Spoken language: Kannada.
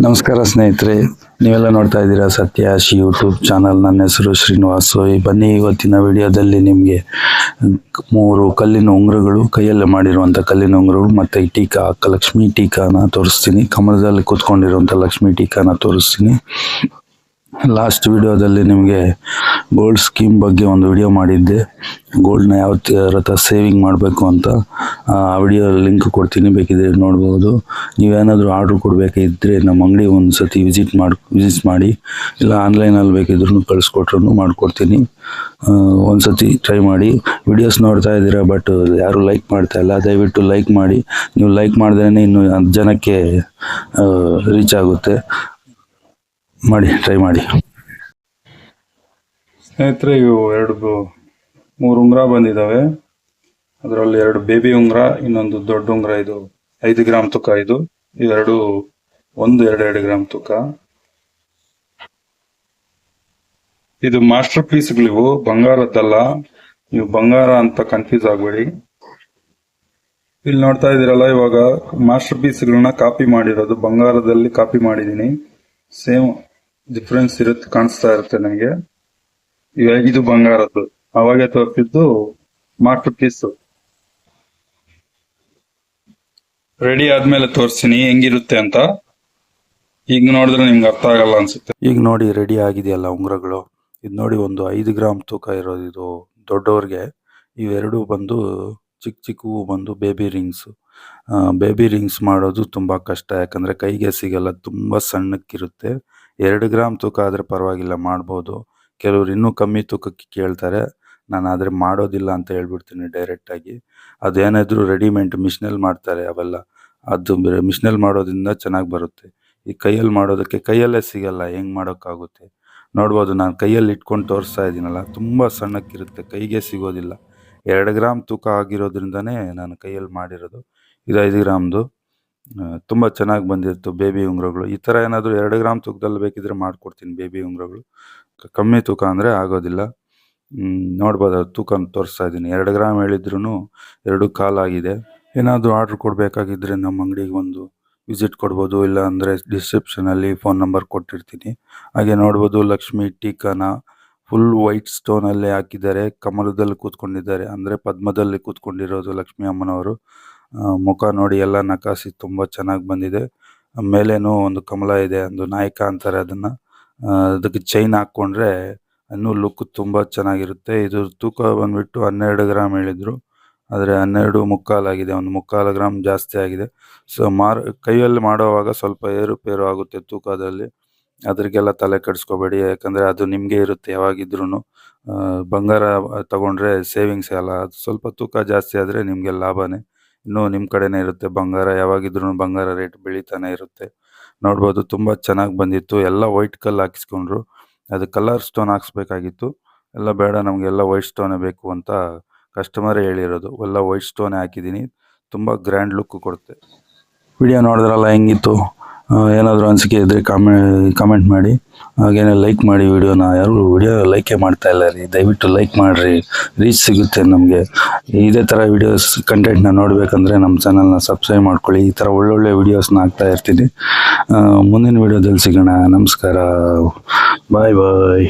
ನಮಸ್ಕಾರ ಸ್ನೇಹಿತರೆ, ನೀವೆಲ್ಲ ನೋಡ್ತಾ ಇದ್ದೀರಾ ಸತ್ಯಾಶ್ ಯೂಟ್ಯೂಬ್ ಚಾನಲ್ ನನ್ನ ಹೆಸರು ಶ್ರೀನಿವಾಸ್ ಈ ಬನ್ನಿ ಇವತ್ತಿನ ವಿಡಿಯೋದಲ್ಲಿ ನಿಮಗೆ ಮೂರು ಕಲ್ಲಿನ ಉಂಗುರಗಳು, ಕೈಯಲ್ಲೇ ಮಾಡಿರುವಂಥ ಕಲ್ಲಿನ ಉಂಗುರಗಳು ಮತ್ತು ಈ ಟೀಕಾ, ಲಕ್ಷ್ಮೀ ಟೀಕಾನ ತೋರಿಸ್ತೀನಿ. ಕಮಲದಲ್ಲಿ ಕೂತ್ಕೊಂಡಿರುವಂಥ ಲಕ್ಷ್ಮೀ ಟೀಕಾನ ತೋರಿಸ್ತೀನಿ. ಲಾಸ್ಟ್ ವಿಡಿಯೋದಲ್ಲಿ ನಿಮಗೆ ಗೋಲ್ಡ್ ಸ್ಕೀಮ್ ಬಗ್ಗೆ ಒಂದು ವಿಡಿಯೋ ಮಾಡಿದ್ದೆ. ಗೋಲ್ಡ್ನ ಯಾವ ಥರ ಸೇವಿಂಗ್ ಮಾಡಬೇಕು ಅಂತ, ಆ ವಿಡಿಯೋ ಲಿಂಕ್ ಕೊಡ್ತೀನಿ, ಬೇಕಿದ್ರೆ ನೋಡ್ಬೋದು. ನೀವೇನಾದರೂ ಆರ್ಡ್ರ್ ಕೊಡಬೇಕಿದ್ದರೆ ನಮ್ಮ ಅಂಗಡಿ ಒಂದು ಸತಿ ವಿಸಿಟ್ ಮಾಡಿ ವಿಸಿಟ್ ಮಾಡಿ, ಇಲ್ಲ ಆನ್ಲೈನಲ್ಲಿ ಬೇಕಿದ್ರೂ ಕಳಿಸ್ಕೊಟ್ರು ಮಾಡಿಕೊಡ್ತೀನಿ. ಒಂದು ಸತಿ ಟ್ರೈ ಮಾಡಿ. ವಿಡಿಯೋಸ್ ನೋಡ್ತಾ ಇದ್ದೀರಾ ಬಟ್ ಯಾರು ಲೈಕ್ ಮಾಡ್ತಾ ಇಲ್ಲ, ದಯವಿಟ್ಟು ಲೈಕ್ ಮಾಡಿ. ನೀವು ಲೈಕ್ ಮಾಡಿದ್ರೇ ಇನ್ನು ಜನಕ್ಕೆ ರೀಚ್ ಆಗುತ್ತೆ. ಮಾಡಿ ಟ್ರೈ ಮಾಡಿ. ಸ್ನೇಹಿತರೆ, ಇವು ಎರಡು ಮೂರು ಉಂಗುರ ಬಂದಿದ್ದಾವೆ ಅದರಲ್ಲಿ ಎರಡು ಬೇಬಿ ಉಂಗುರ, ಇನ್ನೊಂದು ದೊಡ್ಡ ಉಂಗುರ, ಇದು ಐದು ಗ್ರಾಮ್ ತೂಕ ಇದು. ಇವೆರಡು ಒಂದು ಎರಡು ಎರಡು ಗ್ರಾಮ್ ತೂಕ. ಇದು ಮಾಸ್ಟರ್ ಪೀಸ್ಗಳಿವು ಬಂಗಾರದ್ದಲ್ಲ. ನೀವು ಬಂಗಾರ ಅಂತ ಕನ್ಫ್ಯೂಸ್ ಆಗಬೇಡಿ. ಇಲ್ಲಿ ನೋಡ್ತಾ ಇದ್ದೀರಲ್ಲ, ಇವಾಗ ಮಾಸ್ಟರ್ ಪೀಸ್ಗಳನ್ನ ಕಾಪಿ ಮಾಡಿರೋದು, ಬಂಗಾರದಲ್ಲಿ ಕಾಪಿ ಮಾಡಿದೀನಿ ಸೇಮ್ ಡಿಫ್ರೆನ್ಸ್ ಇರುತ್ತೆ ಕಾಣಿಸ್ತಾ ಇರುತ್ತೆ ನನಗೆ ಇವಾಗ ಇದು ಬಂಗಾರದ್ದು. ಅವಾಗೆ ತೋರಿಸಿದ್ದು ಮಾಸ್ಟರ್ ಪೀಸ್ ರೆಡಿ ಆದ್ಮೇಲೆ ತೋರಿಸ್ತೀನಿ. ಹೆಂಗಿರುತ್ತೆ ಅಂತ. ಈಗ ನೋಡಿದ್ರೆ ನಿಮ್ಗೆ ಅರ್ಥ ಆಗಲ್ಲ ಅನ್ಸುತ್ತೆ. ಈಗ ನೋಡಿ ರೆಡಿ ಆಗಿದೆಯಲ್ಲ ಉಂಗುರಗಳು. ಇದು ನೋಡಿ ಒಂದು ಐದು ಗ್ರಾಮ್ ತೂಕ ಇರೋದು ಇದು. ದೊಡ್ಡವ್ರಿಗೆ ಇವೆರಡು ಬಂದು ಚಿಕ್ಕ ಚಿಕ್ಕವು ಬಂದು ಬೇಬಿ ರಿಂಗ್ಸು ಬೇಬಿ ರಿಂಗ್ಸ್ ಮಾಡೋದು ತುಂಬ ಕಷ್ಟ. ಯಾಕಂದರೆ ಕೈಗೆ ಸಿಗಲ್ಲ ತುಂಬ ಸಣ್ಣಕ್ಕಿರುತ್ತೆ. ಎರಡು ಗ್ರಾಮ್ ತೂಕ ಆದರೆ ಪರವಾಗಿಲ್ಲ, ಮಾಡ್ಬೋದು. ಕೆಲವ್ರು ಇನ್ನೂ ಕಮ್ಮಿ ತೂಕಕ್ಕೆ ಕೇಳ್ತಾರೆ. ನಾನು ಆದರೆ ಮಾಡೋದಿಲ್ಲ ಅಂತ ಹೇಳ್ಬಿಡ್ತೀನಿ ಡೈರೆಕ್ಟಾಗಿ ಅದೇನಾದರೂ ರೆಡಿಮೇಡ್ ಮಿಷಿನಲ್ಲಿ ಮಾಡ್ತಾರೆ ಅವೆಲ್ಲ. ಅದು ಮಿಷಿನಲ್ಲಿ ಮಾಡೋದ್ರಿಂದ ಚೆನ್ನಾಗಿ ಬರುತ್ತೆ. ಈ ಕೈಯಲ್ಲಿ ಮಾಡೋದಕ್ಕೆ ಕೈಯಲ್ಲೇ ಸಿಗಲ್ಲ, ಹೆಂಗೆ ಮಾಡೋಕ್ಕಾಗುತ್ತೆ? ನೋಡ್ಬೋದು, ನಾನು ಕೈಯಲ್ಲಿ ಇಟ್ಕೊಂಡು ತೋರಿಸ್ತಾ ಇದ್ದೀನಲ್ಲ, ತುಂಬ ಸಣ್ಣಕ್ಕಿರುತ್ತೆ, ಕೈಗೆ ಸಿಗೋದಿಲ್ಲ. ಎರಡು ಗ್ರಾಮ್ ತೂಕ ಆಗಿರೋದ್ರಿಂದನೇ ನಾನು ಕೈಯಲ್ಲಿ ಮಾಡಿರೋದು. ಇದು ಐದು ಗ್ರಾಮ್ದು. ತುಂಬ ಚೆನ್ನಾಗಿ ಬಂದಿತ್ತು ಬೇಬಿ ಉಂಗುರಗಳು. ಈ ಥರ ಏನಾದರೂ ಎರಡು ಗ್ರಾಮ್ ತೂಕದಲ್ಲಿ ಬೇಕಿದ್ರೆ ಮಾಡಿಕೊಡ್ತೀನಿ ಬೇಬಿ ಉಂಗುರಗಳು. ಕಮ್ಮಿ ತೂಕ ಅಂದರೆ ಆಗೋದಿಲ್ಲ. ನೋಡ್ಬೋದು ತೂಕ ತೋರಿಸ್ತಾ ಇದ್ದೀನಿ. ಎರಡು ಗ್ರಾಮ್ ಹೇಳಿದ್ರು ಎರಡು ಕಾಲಾಗಿದೆ ಏನಾದರೂ ಆರ್ಡ್ರ್ ಕೊಡಬೇಕಾಗಿದ್ದರೆ ನಮ್ಮ ಅಂಗಡಿಗೆ ಒಂದು ವಿಸಿಟ್ ಕೊಡ್ಬೋದು ಇಲ್ಲ ಅಂದರೆ ಡಿಸ್ಕ್ರಿಪ್ಷನಲ್ಲಿ ಫೋನ್ ನಂಬರ್ ಕೊಟ್ಟಿರ್ತೀನಿ. ಹಾಗೆ ನೋಡ್ಬೋದು, ಲಕ್ಷ್ಮಿ ಟೀಕಾನ ಫುಲ್ ವೈಟ್ ಸ್ಟೋನಲ್ಲೇ ಹಾಕಿದ್ದಾರೆ. ಕಮಲದಲ್ಲಿ ಕೂತ್ಕೊಂಡಿದ್ದಾರೆ. ಅಂದರೆ ಪದ್ಮದಲ್ಲಿ ಕೂತ್ಕೊಂಡಿರೋದು ಲಕ್ಷ್ಮೀ ಅಮ್ಮನವರು. ಮುಖ ನೋಡಿ ಎಲ್ಲ ನಕಾಸಿ ತುಂಬ ಚೆನ್ನಾಗಿ ಬಂದಿದೆ. ಮೇಲೇನೂ ಒಂದು ಕಮಲ ಇದೆ, ಒಂದು ನಾಯಕ ಅಂತಾರೆ ಅದನ್ನು. ಅದಕ್ಕೆ ಚೈನ್ ಹಾಕ್ಕೊಂಡ್ರೆ ಇನ್ನೂ ಲುಕ್ ತುಂಬ ಚೆನ್ನಾಗಿರುತ್ತೆ. ಇದು ತೂಕ ಬಂದ್ಬಿಟ್ಟು ಹನ್ನೆರಡು ಗ್ರಾಮ್ ಹೇಳಿದರು. ಆದರೆ ಹನ್ನೆರಡು ಮುಕ್ಕಾಲಾಗಿದೆ ಒಂದು ಮುಕ್ಕಾಲು ಗ್ರಾಮ್ ಜಾಸ್ತಿ ಆಗಿದೆ. ಸೊ ಮಾರ್, ಕೈಯಲ್ಲಿ ಮಾಡುವಾಗ ಸ್ವಲ್ಪ ಏರುಪೇರು ಆಗುತ್ತೆ ತೂಕದಲ್ಲಿ. ಅದ್ರಿಗೆಲ್ಲ ತಲೆ ಕೆಡಿಸ್ಕೋಬೇಡಿ, ಯಾಕಂದರೆ ಅದು ನಿಮಗೆ ಇರುತ್ತೆ ಯಾವಾಗಿದ್ರೂ ಬಂಗಾರ ತಗೊಂಡ್ರೆ ಸೇವಿಂಗ್ಸ್ ಅಲ್ಲ ಸ್ವಲ್ಪ ತೂಕ ಜಾಸ್ತಿ ಆದರೆ ನಿಮಗೆ ಲಾಭನೇ. ಇನ್ನೂ ನಿಮ್ಮ ಕಡೆನೇ ಇರುತ್ತೆ. ಬಂಗಾರ ಯಾವಾಗಿದ್ರೂ ಬಂಗಾರ ರೇಟ್ ಬೆಳಿತಾನೆ ಇರುತ್ತೆ. ನೋಡ್ಬೋದು ತುಂಬ ಚೆನ್ನಾಗಿ ಬಂದಿತ್ತು. ಎಲ್ಲ ವೈಟ್ ಕಲ್ ಹಾಕಿಸ್ಕೊಂಡ್ರು. ಅದು ಕಲರ್ ಸ್ಟೋನ್ ಹಾಕ್ಸ್ಬೇಕಾಗಿತ್ತು. ಎಲ್ಲ ಬೇಡ ನಮಗೆಲ್ಲ ವೈಟ್ ಸ್ಟೋನೇ ಬೇಕು ಅಂತ ಕಸ್ಟಮರ್ ಹೇಳಿರೋದು. ಎಲ್ಲ ವೈಟ್ ಸ್ಟೋನೇ ಹಾಕಿದ್ದೀನಿ. ತುಂಬ ಗ್ರ್ಯಾಂಡ್ ಲುಕ್ ಕೊಡುತ್ತೆ. ವಿಡಿಯೋ ನೋಡಿದ್ರಲ್ಲ ಹೆಂಗಿತ್ತು? ಏನಾದರೂ ಅನಿಸಿಕೆ ಇದ್ದರೆ ಕಾಮೆ ಕಾಮೆಂಟ್ ಮಾಡಿ. ಹಾಗೇನೆ ಲೈಕ್ ಮಾಡಿ ವಿಡಿಯೋನ ಯಾರು ವಿಡಿಯೋ ಲೈಕೇ ಮಾಡ್ತಾ ಇಲ್ಲ ರೀ. ದಯವಿಟ್ಟು ಲೈಕ್ ಮಾಡಿರಿ. ರೀಚ್ ಸಿಗುತ್ತೆ ನಮಗೆ. ಇದೇ ಥರ ವಿಡಿಯೋಸ್ ಕಂಟೆಂಟ್ನ ನೋಡಬೇಕಂದ್ರೆ ನಮ್ಮ ಚಾನಲ್ನ ಸಬ್ಸ್ಕ್ರೈಬ್ ಮಾಡ್ಕೊಳ್ಳಿ. ಈ ಥರ ಒಳ್ಳೊಳ್ಳೆ ವೀಡಿಯೋಸ್ನ ಹಾಕ್ತಾ ಇರ್ತೀನಿ. ಮುಂದಿನ ವೀಡಿಯೋದಲ್ಲಿ ಸಿಗೋಣ. ನಮಸ್ಕಾರ. ಬಾಯ್ ಬಾಯ್